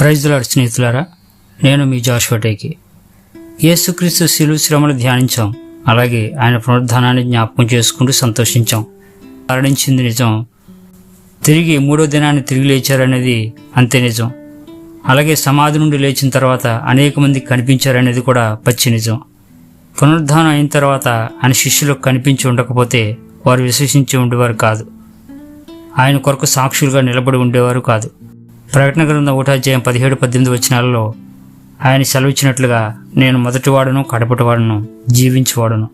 ప్రైజ్లాడ్ స్నేహితులారా. నేను మీ జాషువటేకి యేసుక్రీస్తు శిలువ శ్రమలు ధ్యానించాం. అలాగే ఆయన పునరుద్ధానాన్ని జ్ఞాపకం చేసుకుంటూ సంతోషించాం. మరణించింది నిజం. తిరిగి మూడో దినాన్ని తిరిగి లేచారనేది అంతే నిజం. అలాగే సమాధి నుండి లేచిన తర్వాత అనేక మంది కనిపించారనేది కూడా పచ్చి నిజం. పునరుద్ధానం అయిన తర్వాత ఆయన శిష్యులకు కనిపించి ఉండకపోతే వారు విశ్వసించి ఉండేవారు కాదు. ఆయన కొరకు సాక్షులుగా నిలబడి ఉండేవారు కాదు. ప్రకటన గ్రంథం ఒకటాధ్యాయం పదిహేడు పద్దెనిమిది వచనాలలో ఆయన సెలవిచ్చినట్లుగా నేను మొదటివాడును కడపటివాడును జీవించేవాడును.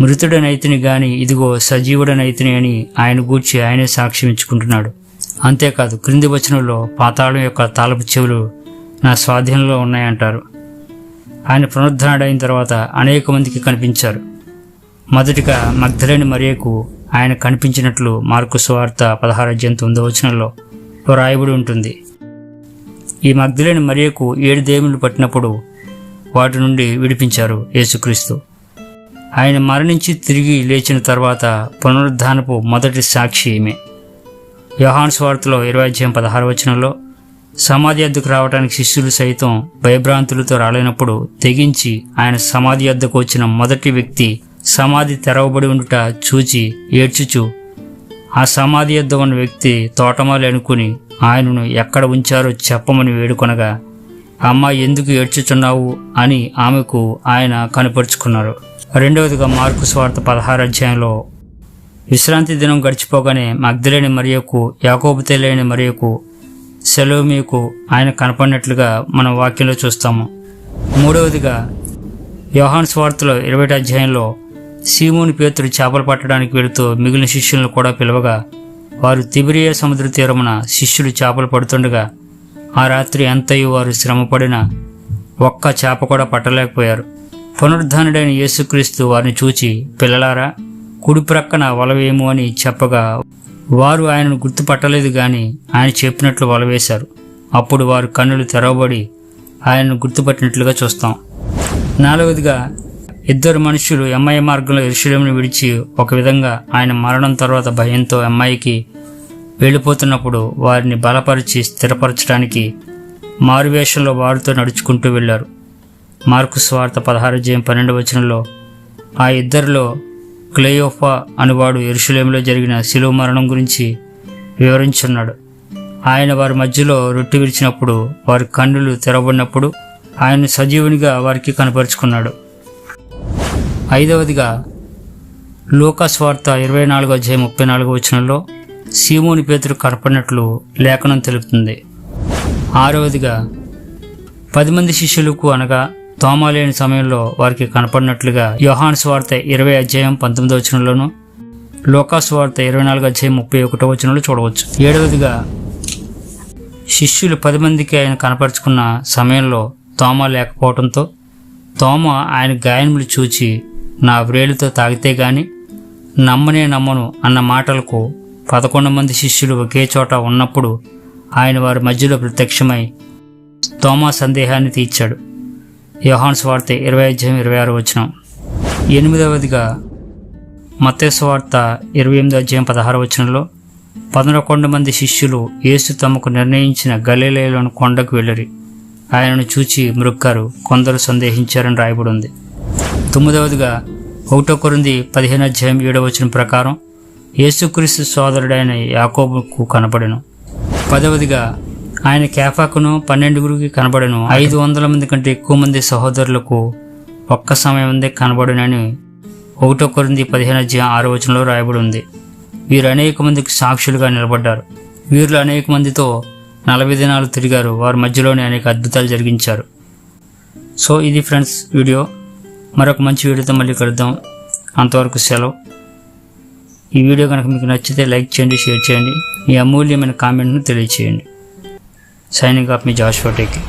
మృతుడనైతిని గాని ఇదిగో సజీవుడనైతిని అని ఆయన గూర్చి ఆయనే సాక్ష్యం ఇచ్చుకుంటున్నాడు అంతేకాదు క్రింది వచనంలో పాతాళం యొక్క తాలపు చెవులు నా స్వాధీనంలో ఉన్నాయంటారు. ఆయన పునరుద్ధరణైన తర్వాత అనేక మందికి కనిపించారు. మొదటిగా మగ్ధలేని మరియకు ఆయన కనిపించినట్లు మార్కు సువార్త పదహారు అధ్యాయం తొమ్మిదో వచనంలో రాయబడి ఉంటుంది. ఈ మగ్ధులైన మరియకు ఏడు దేవుళ్ళు పట్టినప్పుడు వాటి నుండి విడిపించారు యేసుక్రీస్తు. ఆయన మరణించి తిరిగి లేచిన తర్వాత పునరుద్ధానపు మొదటి సాక్షి ఈమె. యోహాన్ స్వార్తలో ఇరవై అధ్యాయం పదహారు వచనంలో సమాధి అద్దకు రావడానికి శిష్యులు సైతం భయభ్రాంతులతో రాలేనప్పుడు తెగించి ఆయన సమాధి అద్దకు వచ్చిన మొదటి వ్యక్తి సమాధి తెరవబడి ఉండుట చూచి ఏడ్చుచు ఆ సమాధి యొద్ద ఉన్న వ్యక్తి తోటమాలి అనుకుని ఆయనను ఎక్కడ ఉంచారో చెప్పమని వేడుకొనగా అమ్మ ఎందుకు ఏడ్చుచున్నావు? అని ఆమెకు ఆయన కనపరుచుకున్నారు. రెండవదిగా మార్కు స్వార్థ పదహారు అధ్యాయంలో విశ్రాంతి దినం గడిచిపోగానే మగ్ధులేని మరియకు యాకోబు తెలియని మరియకు సెలోమికు ఆయన కనపడినట్లుగా మనం వాక్యంలో చూస్తాము. మూడవదిగా యోహాన్ స్వార్థలో ఇరవై అధ్యాయంలో సీమోని పేతుడు చేపలు పట్టడానికి వెళుతూ మిగిలిన శిష్యులను కూడా పిలవగా వారు తిబిరియ సముద్ర తీరమున శిష్యులు చేపలు పడుతుండగా ఆ రాత్రి ఎంతయు వారు శ్రమపడిన ఒక్క చేప కూడా పట్టలేకపోయారు. పునరుద్ధానుడైన యేసుక్రీస్తు వారిని చూచి పిల్లలారా కుడి ప్రక్కన వలవేము అని చెప్పగా వారు ఆయనను గుర్తుపట్టలేదు గాని ఆయన చెప్పినట్లు వలవేశారు. అప్పుడు వారు కన్నులు తెరవబడి ఆయనను గుర్తుపట్టినట్లుగా చూస్తాం. నాలుగవదిగా ఇద్దరు మనుషులు ఎంఐ మార్గంలో ఎరుషులేమును విడిచి ఒక విధంగా ఆయన మరణం తర్వాత భయంతో అమ్మాయికి వెళ్ళిపోతున్నప్పుడు వారిని బలపరిచి స్థిరపరచడానికి మారువేషంలో వారితో నడుచుకుంటూ వెళ్ళారు. మార్కు స్వార్థ పదహారు జయం పన్నెండు వచనంలో ఆ ఇద్దరిలో క్లేయోఫా అనువాడు ఎరుషులేములో జరిగిన శిలువ మరణం గురించి వివరించున్నాడు. ఆయన వారి మధ్యలో రొట్టె విరిచినప్పుడు వారి కన్నులు తెరబడినప్పుడు ఆయన సజీవునిగా వారికి కనపరుచుకున్నాడు. ఐదవదిగా లోకస్వార్త ఇరవై నాలుగు అధ్యాయం ముప్పై నాలుగు వచనంలో సీమోని పేతురు కనపడినట్లు లేఖనం తెలుపుతుంది. ఆరవదిగా పది మంది శిష్యులకు అనగా తోమా లేని సమయంలో వారికి కనపడినట్లుగా యోహాన్ స్వార్త ఇరవై అధ్యాయం పంతొమ్మిదో వచనంలోను లోకాస్ వార్త ఇరవై నాలుగు అధ్యాయం ముప్పై ఒకటో వచనంలో చూడవచ్చు. ఏడవదిగా శిష్యులు పది మందికి ఆయన కనపరుచుకున్న సమయంలో తోమ లేకపోవడంతో తోమ ఆయన గాయములు చూచి నా వ్రేలుతో తాగితే గాని నమ్మనే నమ్మను అన్న మాటలకు పదకొండు మంది శిష్యులు ఒకే చోట ఉన్నప్పుడు ఆయన వారి మధ్యలో ప్రత్యక్షమై తోమా సందేహాన్ని తీర్చాడు. యోహాన్స్ వార్త ఇరవై అధ్యాయం ఇరవై ఆరు వచ్చిన ఎనిమిదవదిగా మత్స్సు వార్త ఇరవై ఎనిమిది అధ్యాయం పదహారు వచనంలో పదకొండు మంది శిష్యులు యేసు తమకు నిర్ణయించిన గలీలలోని కొండకు వెళ్ళరి. ఆయనను చూచి మృక్కారు కొందరు సందేహించారని రాయబడి ఉంది. తొమ్మిదవదిగా ఒకటో కొరింది పదిహేను అధ్యాయం ఏడవ వచ్చిన ప్రకారం యేసుక్రీస్తు సోదరుడైన యాకోబుకు కనపడెను పదవదిగా ఆయన కేఫాకును పన్నెండుగురికి కనబడను. ఐదు వందల మంది కంటే ఎక్కువ మంది సహోదరులకు ఒక్క సమయం కనబడునని ఒకటో కొరింది పదిహేను అధ్యాయం ఆరో వచనంలో రాయబడి ఉంది వీరు అనేక మందికి సాక్షులుగా నిలబడ్డారు. వీరిలో అనేక మందితో నలభై దినాలు తిరిగారు. వారి మధ్యలోనే అనేక అద్భుతాలు జరిగించారు. సో ఇది ఫ్రెండ్స్ వీడియో. మరొక మంచి వీడియోతో మళ్ళీ కలుద్దాం. అంతవరకు సెలవు. ఈ వీడియో కనుక మీకు నచ్చితే లైక్ చేయండి షేర్ చేయండి. మీ అమూల్యమైన కామెంట్ను తెలియచేయండి. సైనింగ్ ఆఫ్ మీ జాష్ టేకి